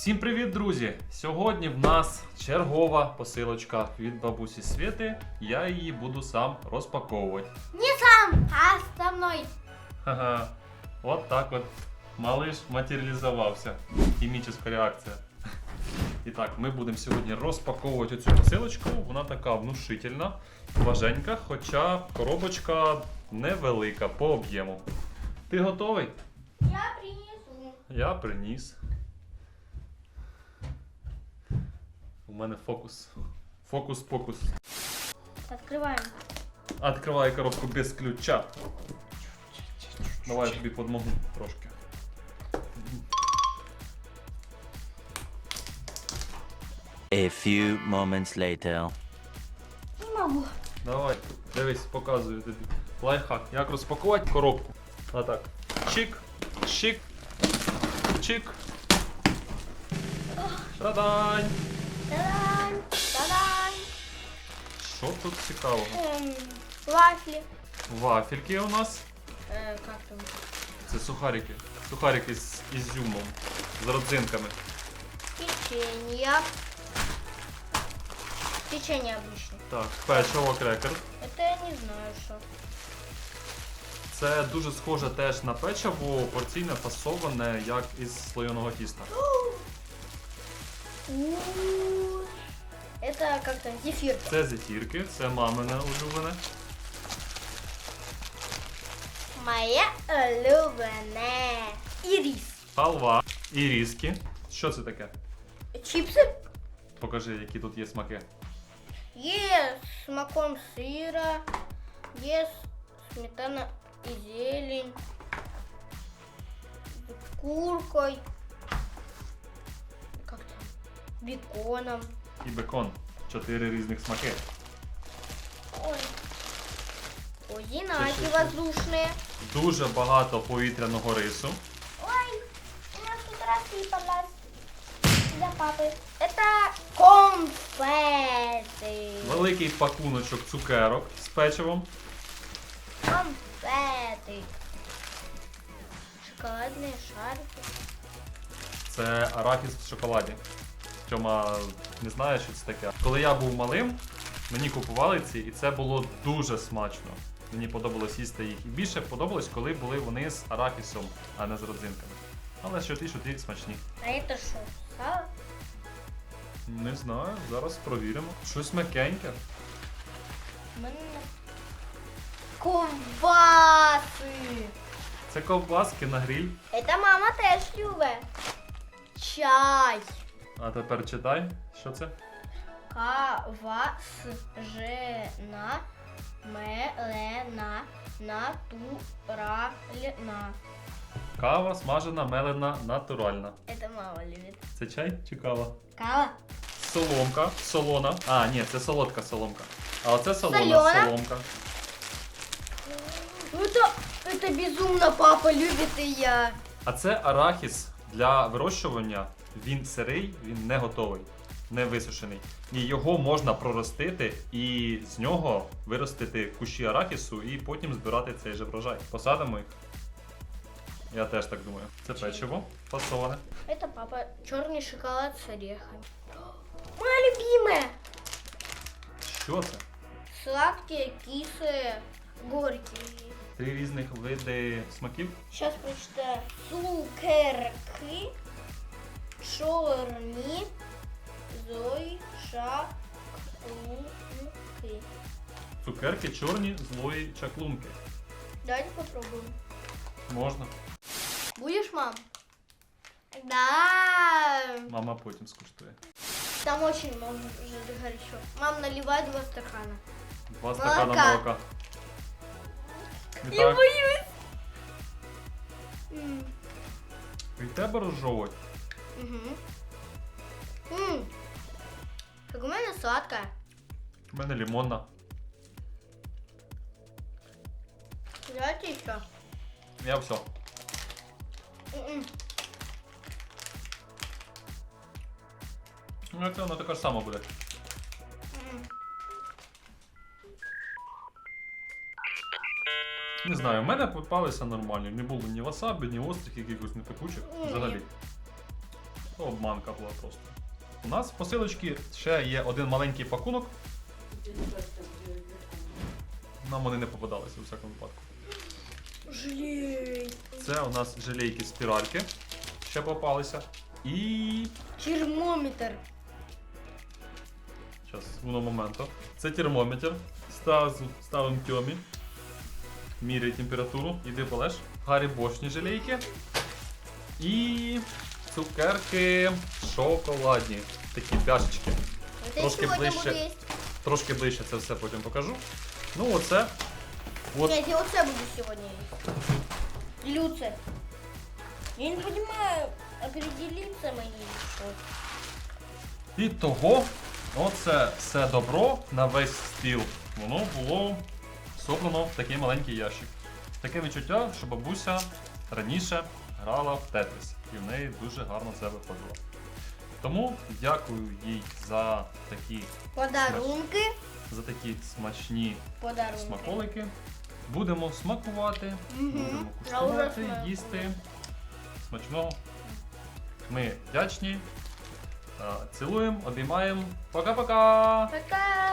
Всім привіт, друзі! Сьогодні в нас чергова посилочка від бабусі Світи. Я її буду сам розпаковувати. Не сам, а со мной. Ха-ха. От так от малиш матеріалізувався. Хімічна реакція. І так, ми будемо сьогодні розпаковувати цю посилочку. Вона така внушительна, важенька, хоча коробочка невелика по об'єму. Ти готовий? Я принесу. Я приніс. У мене фокус. Фокус-покус. Открываем. Откривай коробку без ключа. Давай я тобі подмогу трошки. A few moments later. Не могу. Давай, дивись, показую тобі. Лайфхак. Як розпакувати коробку. А так. Чик, чик, чик. Та-дань! Та-дам, та-дам. Що тут цікавого? Эм, вафли. Вафельки у нас. Э, как там? Це сухарики. Сухарики з ізюмом, з родзинками. Печенье. Печенье обычное. Так, печиво крекер. Это я не знаю, что. Це дуже схоже теж на печиво, порційно фасоване, як із слоєного тіста. У, Это как там, зефир. Це зефірки, це мамине улюблене. Моя улюбленная. И рис. Халва і різки. Що це таке? Чипсы. Покажи, які тут є смаки. Есть с маком сыра, есть сметана и зелень, с куркой, как там, беконом. І бекон. Чотири різних смаки. Ой. Ой, инаки что? воздушные. Дуже багато повітряного рису. Ой, у нас тут рассыпалось. Для папы. Это конфеты. Великий пакуночок цукерок з печивом. Конфеты. Шоколадные шарики. Це арахіс в шоколаді. Тьома не знає, що це таке. Коли я був малим, мені купували ці, і це було дуже смачно. Мені подобалось їсти їх. І більше подобалось, коли були вони з арахісом, а не з родзинками. Але що ті, що ті смачні. А это что? Сало? Не знаю, зараз провіримо. Щось м'якеньке. М, Ковбасы. Це ковбаски на гриль. Это мама теж любить. Чай. А тепер читай, що це? Кава жена мелена натуральна. Кава смажена, мелена, натуральна. Это мама любит. Це чай чи кава? Кава. Соломка, солона. А, ні, це солодка соломка. А оце солона Солена? соломка. Ну это, это безумно папа любит и я. А це арахіс для вирощування. Він сирий, він не готовий, не висушений. І його можна проростити і з нього виростити кущі арахісу і потім збирати цей же врожай. Посадимо їх. Я теж так думаю. Це печиво фасоване. Это папа черный шоколад с орехами. Моя любимая. Що це? Сладкие, кислые, горькие. Три різних види смаків. Сейчас прочитаю. Цукерки, чорні, зої, шаклунки. Цукерки чорні, злої чаклунки. Давайте попробуем. Можна. Будешь, мам? Да. Мама потім скуштує. Там очень много уже горячо. Мам, наливай два стакана. Два стакана Молока. молока. І Я так, боюсь. М, і тебе розжовувати. Мгм. М, Как у меня сладкая. У мене лимонна. Давайте еще. Я все. М-м. Ну, це воно така ж сама буде. Не знаю, в мене попалися нормальні. Не було ні васабі, ні острих якихось не пекучих. Ні. Взагалі. То обманка була просто. У нас в посилочці ще є один маленький пакунок. Нам вони не попадалися у всякому випадку. Жалей. Це у нас желейки спіральки. Ще попалися. І. Термометр. Зараз, уно моменту. Це термометр. Стазу ставимо тьомі. Міряй температуру. Іди полеж. Гарібошні желейки. І цукерки шоколадні. Такі пляшечки. Трошки ближче. Трошки ближче це все потім покажу. Ну, оце. От Нет, я оце буду есть. Люце. Я не понимаю, определиться мені. І того, оце все добро на весь стіл. Воно було собрано в такий маленький ящик. Таке відчуття, що бабуся раніше грала в Тетріс, і в неї дуже гарно це виходило. Тому дякую їй за такі, Подарунки. за такі смачні Подарунки. смаколики. Будемо смакувати, Мгм. будемо куштувати, їсти. Смачного. Ми вдячні. Е, Цілуємо, обіймаємо. Пока-пока! Пока.